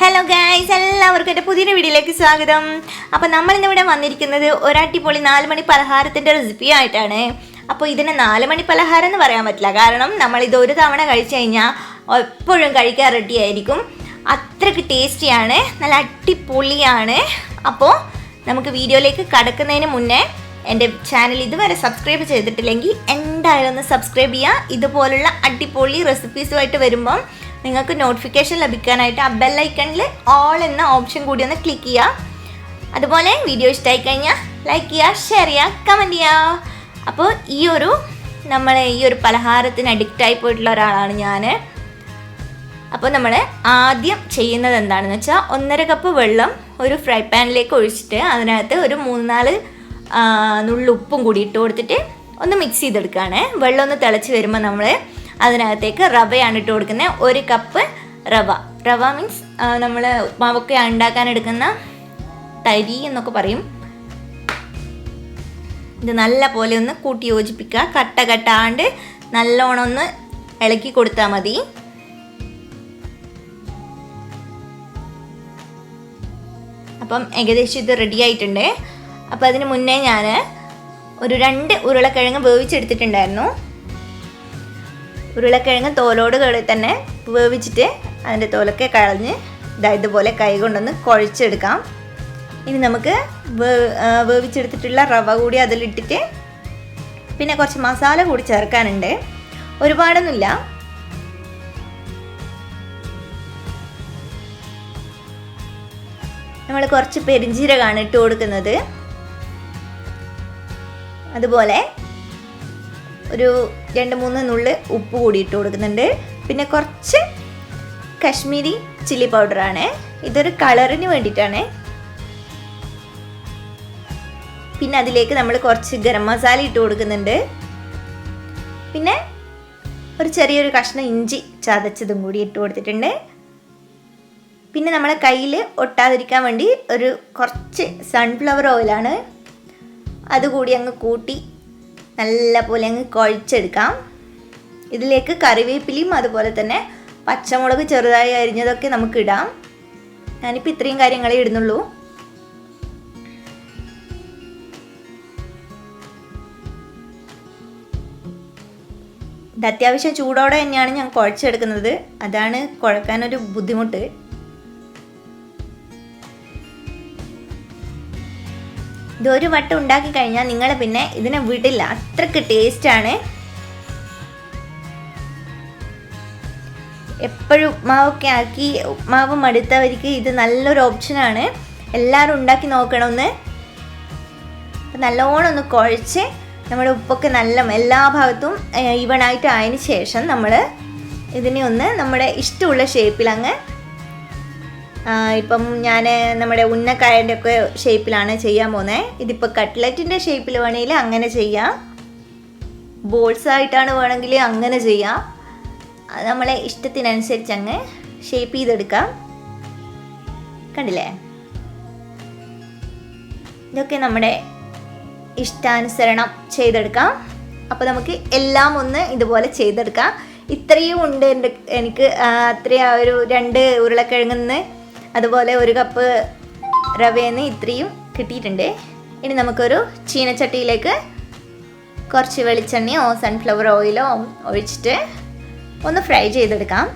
Hello guys എല്ലാവർക്കും എന്റെ പുതിയൊരു വീഡിയോയിലേക്ക് സ്വാഗതം. അപ്പോൾ നമ്മൾ ഇന്നിവിടെ വന്നിരിക്കുന്നത് ഒരാട്ടിപ്പൊളി നാല് മണി പലഹാരത്തിന്റെ റെസിപ്പി ആയിട്ടാണ്. അപ്പോൾ ഇതിനെ നാല് മണി പലഹാരം എന്ന് പറയാൻ പറ്റില്ല. കാരണം നമ്മൾ ഇത് ഒരു തവണ കഴിച്ചു കഴിഞ്ഞാൽ എപ്പോഴും കഴിക്കാൻ റെഡി ആയിരിക്കും. അത്രയ്ക്ക് ടേസ്റ്റിയാണ് നല്ല അടിപൊളിയാണ്. അപ്പോൾ നമുക്ക് വീഡിയോയിലേക്ക് കടക്കുന്നതിന് മുന്നേ എന്റെ ചാനൽ ഇതുവരെ സബ്സ്ക്രൈബ് ചെയ്തിട്ടില്ലെങ്കിൽ എന്തായാലും ഒന്ന് സബ്സ്ക്രൈബ് ചെയ്യുക. ഇതുപോലുള്ള അടിപൊളി റെസിപ്പീസുമായിട്ട് വരുമ്പം നിങ്ങൾക്ക് നോട്ടിഫിക്കേഷൻ ലഭിക്കാനായിട്ട് ആ ബെല്ലൈക്കണിൽ ഓൾ എന്ന ഓപ്ഷൻ കൂടി ഒന്ന് ക്ലിക്ക് ചെയ്യുക അതുപോലെ വീഡിയോ ഇഷ്ടമായി കഴിഞ്ഞാൽ ലൈക്ക് ചെയ്യുക ഷെയർ ചെയ്യുക കമന്റ് ചെയ്യുക അപ്പോൾ ഈ ഒരു നമ്മൾ ഈ ഒരു പലഹാരത്തിന് അഡിക്റ്റ് ആയി പോയിട്ടുള്ള ഒരാളാണ് ഞാൻ അപ്പോൾ നമ്മൾ ആദ്യം ചെയ്യുന്നത് എന്താണെന്ന് വെച്ചാൽ ഒന്നര കപ്പ് വെള്ളം ഒരു ഫ്രൈ പാനിലേക്ക് ഒഴിച്ചിട്ട് അതിനകത്ത് ഒരു മൂന്ന് നാല് നുള്ളുപ്പും കൂടി ഇട്ട് കൊടുത്തിട്ട് ഒന്ന് മിക്സ് ചെയ്തെടുക്കുകയാണ് വെള്ളം ഒന്ന് തിളച്ച് വരുമ്പോൾ നമ്മൾ അതിനകത്തേക്ക് റവയാണ് ഇട്ട് കൊടുക്കുന്നത് ഒരു കപ്പ് റവ. റവ മീൻസ് നമ്മൾ ഉപ്മാവൊക്കെ ഉണ്ടാക്കാൻ എടുക്കുന്ന തരി എന്നൊക്കെ പറയും. ഇത് നല്ല പോലെ ഒന്ന് കൂട്ടി യോജിപ്പിക്കുക. കട്ട കട്ടാണ്ട് നല്ലോണം ഒന്ന് ഇളക്കി കൊടുത്താൽ മതി. അപ്പം ഏകദേശം ഇത് റെഡി ആയിട്ടുണ്ട്. അപ്പം അതിന് മുന്നേ ഞാൻ ഒരു രണ്ട് ഉരുളക്കിഴങ്ങ് വേവിച്ചെടുത്തിട്ടുണ്ടായിരുന്നു. ഉരുളക്കിഴങ്ങ് തോലോട് കളി തന്നെ വേവിച്ചിട്ട് അതിന്റെ തോലൊക്കെ കളഞ്ഞ് ഇതാ ഇതുപോലെ കൈ കൊണ്ടൊന്ന് കുഴച്ചെടുക്കാം. ഇനി നമുക്ക് വേവിച്ചെടുത്തിട്ടുള്ള റവ കൂടി അതിലിട്ടിട്ട് പിന്നെ കുറച്ച് മസാല കൂടി ചേർക്കാനുണ്ട്. ഒരുപാടൊന്നുമില്ല. നമ്മൾ കുറച്ച് പെരിഞ്ചീരകമാണ് ഇട്ട് കൊടുക്കുന്നത്. അതുപോലെ ഒരു രണ്ട് മൂന്ന് നുള്ള് ഉപ്പ് കൂടി ഇട്ട് കൊടുക്കുന്നുണ്ട്. പിന്നെ കുറച്ച് കശ്മീരി ചില്ലി പൗഡറാണ്. ഇതൊരു കളറിന് വേണ്ടിയിട്ടാണ്. പിന്നെ അതിലേക്ക് നമ്മൾ കുറച്ച് ഗരം മസാല ഇട്ട് കൊടുക്കുന്നുണ്ട്. പിന്നെ ഒരു ചെറിയൊരു കഷ്ണം ഇഞ്ചി ചതച്ചതും കൂടി ഇട്ട് കൊടുത്തിട്ടുണ്ട്. പിന്നെ നമ്മളെ കയ്യിൽ ഒട്ടാതിരിക്കാൻ വേണ്ടി ഒരു കുറച്ച് സൺഫ്ലവർ ഓയിലാണ് അതുകൂടി അങ്ങ് കൂട്ടി നല്ല പോലെ അങ്ങ് കുഴച്ചെടുക്കാം. ഇതിലേക്ക് കറിവേപ്പിലയും അതുപോലെ തന്നെ പച്ചമുളക് ചെറുതായി അരിഞ്ഞതൊക്കെ നമുക്ക് ഇടാം. ഞാനിപ്പോൾ ഇത്രയും കാര്യങ്ങളേ ഇടുന്നുള്ളൂ. ഇത് അത്യാവശ്യം ചൂടോടെ തന്നെയാണ് ഞാൻ കുഴച്ചെടുക്കുന്നത്. അതാണ് കുഴക്കാനൊരു ബുദ്ധിമുട്ട്. ഇതൊരു വട്ടം ഉണ്ടാക്കി കഴിഞ്ഞാൽ നിങ്ങൾ പിന്നെ ഇതിനെ വിടില്ല. അത്രയ്ക്ക് ടേസ്റ്റാണ് എപ്പോഴും ഉപ്മാവൊക്കെ ആക്കി ഉപ്മാവ് മടുത്തവർക്ക് ഇത് നല്ലൊരു ഓപ്ഷനാണ് എല്ലാവരും ഉണ്ടാക്കി നോക്കണമെന്ന്. നല്ലോണം ഒന്ന് കുഴച്ച് നമ്മുടെ ഉപ്പൊക്കെ നല്ല എല്ലാ ഭാഗത്തും ഈവൺ ആയിട്ട് ആയതിനു ശേഷം നമ്മൾ ഇതിനെ ഒന്ന് നമ്മുടെ ഇഷ്ടമുള്ള ഷേപ്പിൽ അങ്ങ് ഇപ്പം ഞാൻ നമ്മുടെ ഉന്നക്കായന്റെ ഒക്കെ ഷേപ്പിലാണ് ചെയ്യാൻ പോകുന്നത് ഇതിപ്പോൾ കട്ട്ലറ്റിന്റെ ഷേപ്പിൽ വേണമെങ്കിൽ അങ്ങനെ ചെയ്യാം. ബോൾസ് ആയിട്ടാണ് വേണമെങ്കിൽ അങ്ങനെ ചെയ്യാം. നമ്മളെ ഇഷ്ടത്തിനനുസരിച്ച് അങ്ങ് ഷേപ്പ് ചെയ്തെടുക്കാം. കണ്ടില്ലേ? ഇതൊക്കെ നമ്മുടെ ഇഷ്ടാനുസരണം ചെയ്തെടുക്കാം. അപ്പോൾ നമുക്ക് എല്ലാം ഒന്ന് ഇതുപോലെ ചെയ്തെടുക്കാം. ഇത്രയും ഉണ്ട് എന്റെ എനിക്ക് അത്രയും ആ ഒരു രണ്ട് ഉരുളക്കിഴങ്ങുന്ന് അതുപോലെ ഒരു കപ്പ് റവയെന്ന് ഇത്രയും കിട്ടിയിട്ടുണ്ട്. ഇനി നമുക്കൊരു ചീനച്ചട്ടിയിലേക്ക് കുറച്ച് വെളിച്ചെണ്ണയോ സൺഫ്ലവർ ഓയിലോ ഒഴിച്ചിട്ട് ഒന്ന് ഫ്രൈ ചെയ്തെടുക്കാം.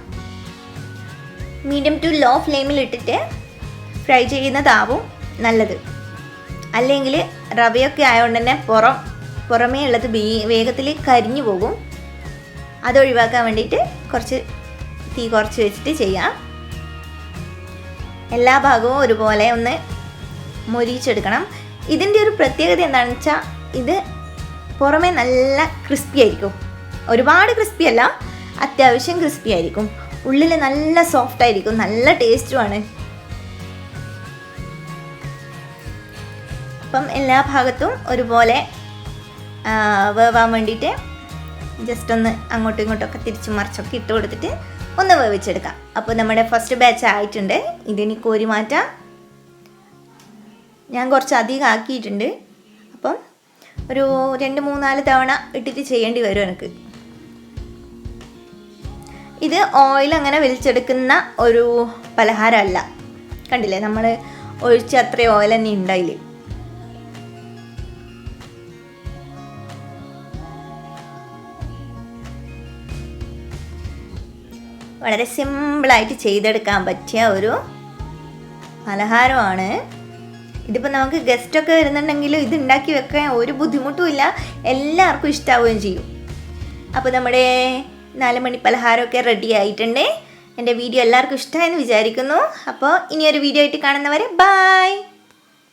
മീഡിയം ടു ലോ ഫ്ലെയിമിൽ ഇട്ടിട്ട് ഫ്രൈ ചെയ്യുന്നതാവും നല്ലത്. അല്ലെങ്കിൽ റവയൊക്കെ ആയതുകൊണ്ട് തന്നെ പുറം പുറമേ ഉള്ളത് വേഗത്തിൽ കരിഞ്ഞു പോകും. അത് ഒഴിവാക്കാൻ വേണ്ടിയിട്ട് കുറച്ച് തീ കുറച്ച് വെച്ചിട്ട് ചെയ്യാം. എല്ലാ ഭാഗവും ഒരുപോലെ ഒന്ന് മൊരിച്ചെടുക്കണം ഇതിന്റെ ഒരു പ്രത്യേകത എന്താണെന്ന് വെച്ചാൽ ഇത് പുറമേ നല്ല ക്രിസ്പി ആയിരിക്കും. ഒരുപാട് ക്രിസ്പി അല്ല അത്യാവശ്യം ക്രിസ്പി ആയിരിക്കും. ഉള്ളിൽ നല്ല സോഫ്റ്റ് ആയിരിക്കും നല്ല ടേസ്റ്റുമാണ് അപ്പം എല്ലാ ഭാഗത്തും ഒരുപോലെ വേവാൻ വേണ്ടിയിട്ട് ജസ്റ്റ് ഒന്ന് അങ്ങോട്ടും ഇങ്ങോട്ടൊക്കെ തിരിച്ചു മറിച്ചൊക്കെ ഇട്ട് കൊടുത്തിട്ട് ഒന്ന് വേവിച്ചെടുക്കാം. അപ്പോൾ നമ്മുടെ ഫസ്റ്റ് ബാച്ച് ആയിട്ടുണ്ട്. ഇതിനി കോരി മാറ്റാം. ഞാൻ കുറച്ച് അധികം ആക്കിയിട്ടുണ്ട്. അപ്പം ഒരു രണ്ട് മൂന്നാൽ തവണ ഇട്ടിട്ട് ചെയ്യേണ്ടി വരും എനിക്ക്. ഇത് ഓയിൽ അങ്ങനെ വലിച്ചെടുക്കുന്ന ഒരു പലഹാരമല്ല. കണ്ടില്ലേ? നമ്മൾ ഒഴിച്ച് അത്രയും ഓയിൽ തന്നെ ഉണ്ടായില്ലേ വളരെ സിമ്പിളായിട്ട് ചെയ്തെടുക്കാൻ പറ്റിയ ഒരു പലഹാരമാണ്. ഇതിപ്പോൾ നമുക്ക് ഗസ്റ്റൊക്കെ വരുന്നുണ്ടെങ്കിലും ഇത് ഉണ്ടാക്കി വെക്കാൻ ഒരു ബുദ്ധിമുട്ടും ഇല്ല. എല്ലാവർക്കും ഇഷ്ടാവുകയും ചെയ്യും. അപ്പോൾ നമ്മുടെ നാല് മണി പലഹാരമൊക്കെ റെഡി ആയിട്ടുണ്ട്. എന്റെ വീഡിയോ എല്ലാവർക്കും ഇഷ്ടമായെന്ന് വിചാരിക്കുന്നു. അപ്പോൾ ഇനിയൊരു വീഡിയോ ആയിട്ട് കാണുന്നവരെ ബായ്